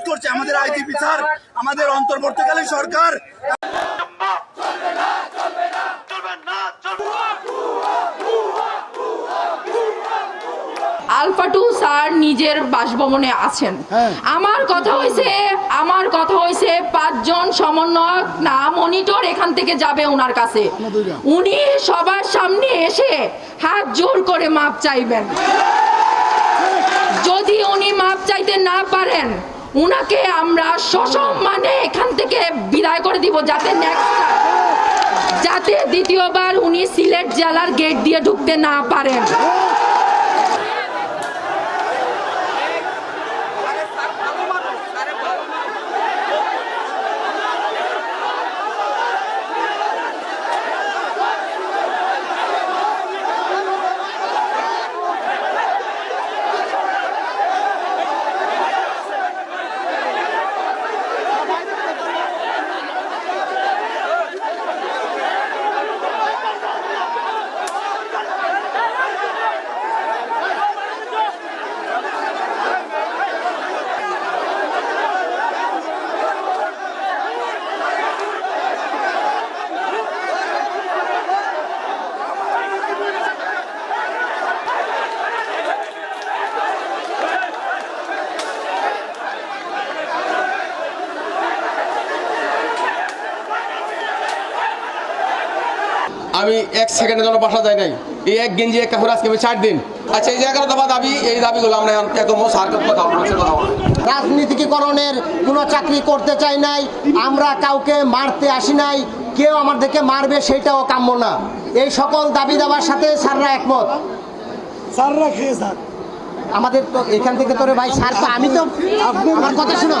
অনুরোধ করছি আমাদের আইজিপি স্যার আমাদের অন্তর্বর্তীকালীন সরকার। আলফা টু স্যার নিজের বাসভবনে আছেন। আমার কথা হয়েছে আমার কথা হয়েছে পাঁচজন সমন্বয়ক না মনিটর এখান থেকে যাবে ওনার কাছে। উনি সবার সামনে এসে হাত জোর করে মাপ চাইবেন। যদি উনি মাপ চাইতে না পারেন উনাকে আমরা সসম্মানে এখান থেকে বিদায় করে দিব যাতে নেক্সট যাতে দ্বিতীয়বার উনি সিলেট জেলার গেট দিয়ে ঢুকতে না পারেন। আমি এক সেকেন্ডের জন্য বাসা যাই নাই। এই এক গেঞ্জি এক কাপড় আজকে আমি চার দিন। আচ্ছা এই যে এগারো দফা দাবি এই দাবিগুলো আমরা একদম সার্কেল কথা রাজনীতিকরণের কোনো চাকরি করতে চাই নাই আমরা কাউকে মারতে আসি নাই কেউ আমার দেখে মারবে সেটাও কাম্য না। এই সকল দাবি দাবার সাথে স্যাররা একমত। স্যাররা খেয়ে স্যার আমাদের তো এখান থেকে তোরে ভাই স্যার তো আমি তো, আমার কথা শুনো।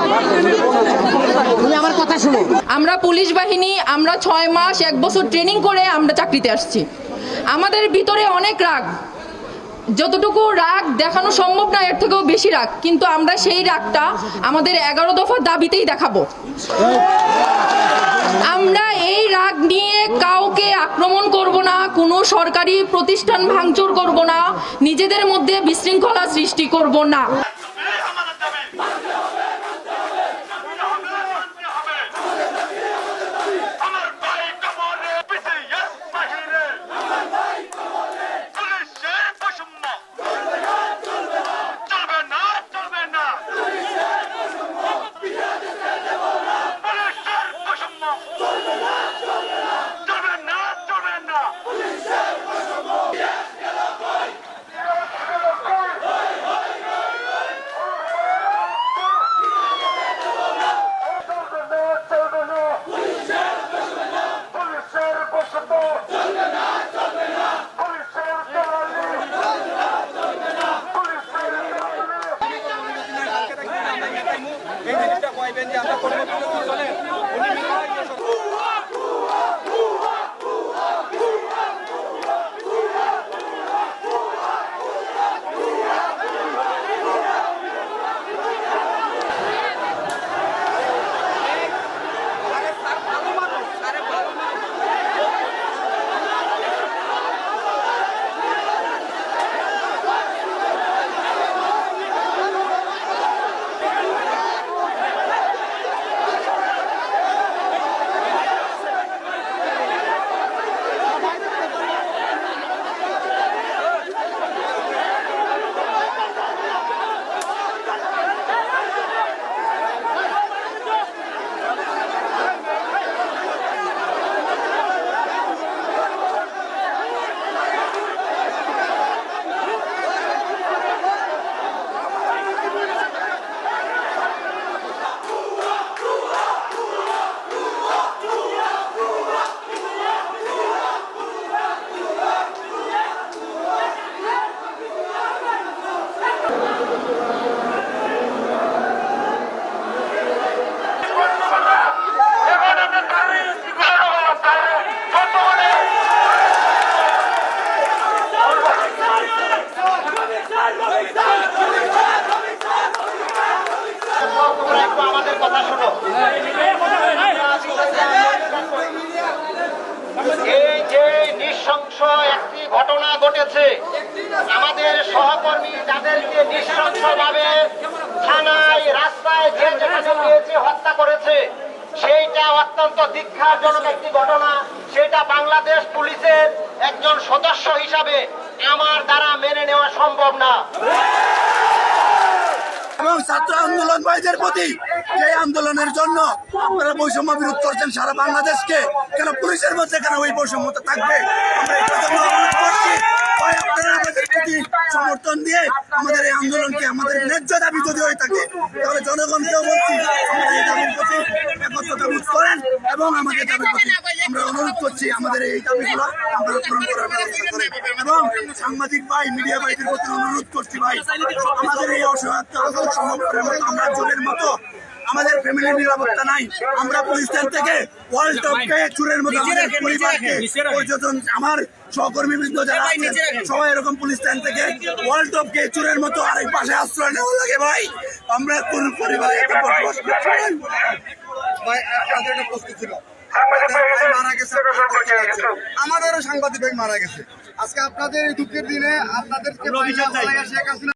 তুমি আমার কথা শুনো। আমরা পুলিশ বাহিনী, আমরা ছয় মাস, এক বছর ট্রেনিং করে আমরা চাকরিতে আসছি। আমাদের ভিতরে অনেক রাগ। যতটুকু রাগ দেখানো সম্ভব না, এর থেকেও বেশি রাগ। কিন্তু আমরা সেই রাগটা আমাদের এগারো দফা দাবিতেই দেখাবো। আমরা এই সরকারি প্রতিষ্ঠান ভাঙচুর করব না নিজেদের মধ্যে বিশৃঙ্খলা সৃষ্টি করব না। এই যে নৃশংস একটি ঘটনা ঘটেছে, আমাদের সহকর্মী যাদেরকে নৃশংসভাবে থানায়, রাস্তায় যে যেখানে গিয়েছে হত্যা করেছে, সেইটা অত্যন্ত দীক্ষারজনক একটি ঘটনা। সেটা বাংলাদেশ পুলিশের একজন সদস্য হিসাবে আমার দ্বারা মেনে নেওয়া সম্ভব না। এবং ছাত্র আন্দোলন ভাইদের প্রতি যে আন্দোলনের জন্য আপনারা বৈষম্য বিরোধ করছেন সারা বাংলাদেশকে, কেন পুলিশের মধ্যে কেন ওই বৈষম্যতা থাকবে? আমরা জন্য অনুরোধ করছি। আপনারা আমাদের সমর্থন দিয়ে আমাদের এই আন্দোলনকে আমাদের ন্যায্য দাবি যদি হয়ে থাকে, তাহলে জনগণকেও বলছি আমাদের এই দাবির প্রতি একত্রতা বোধ করেন। এবং আমাদের প্রতি আমরা অনুরোধ করছি আমাদের এই দাবিগুলো আমরা পূরণ করার ব্যবস্থা করেন এবং সাংবাদিক ভাই মিডিয়া ভাইদের প্রতি অনুরোধ করছি ভাই আমাদের এই অসহায়ত্ব সমগ্রের মতো আমরা জোরের মতো আমাদের ফ্যামিলির নিরাপত্তা নাই। আমরা পুলিশ স্ট্যান্ড থেকে ওয়ার্ল্ড টপকে চুরের মতো আমাদের পরিবারকে পর্যটন আমার সহকর্মী বৃন্দ যারা আছেন সবাই এরকম পুলিশ স্ট্যান্ড থেকে ওয়ার্ল্ড টপকে চুরের মতো আরেক পাশে আশ্রয় নেওয়া লাগে ভাই। আমরা কোন পরিবারে বসবাস করছি একটা প্রশ্ন ছিল। মারা গেছে। আমাদেরও সাংবাদিক ভাই মারা গেছে। আজকে আপনাদের এই দুঃখের দিনে আপনাদেরকে পাইয়া শেখ হাসিনা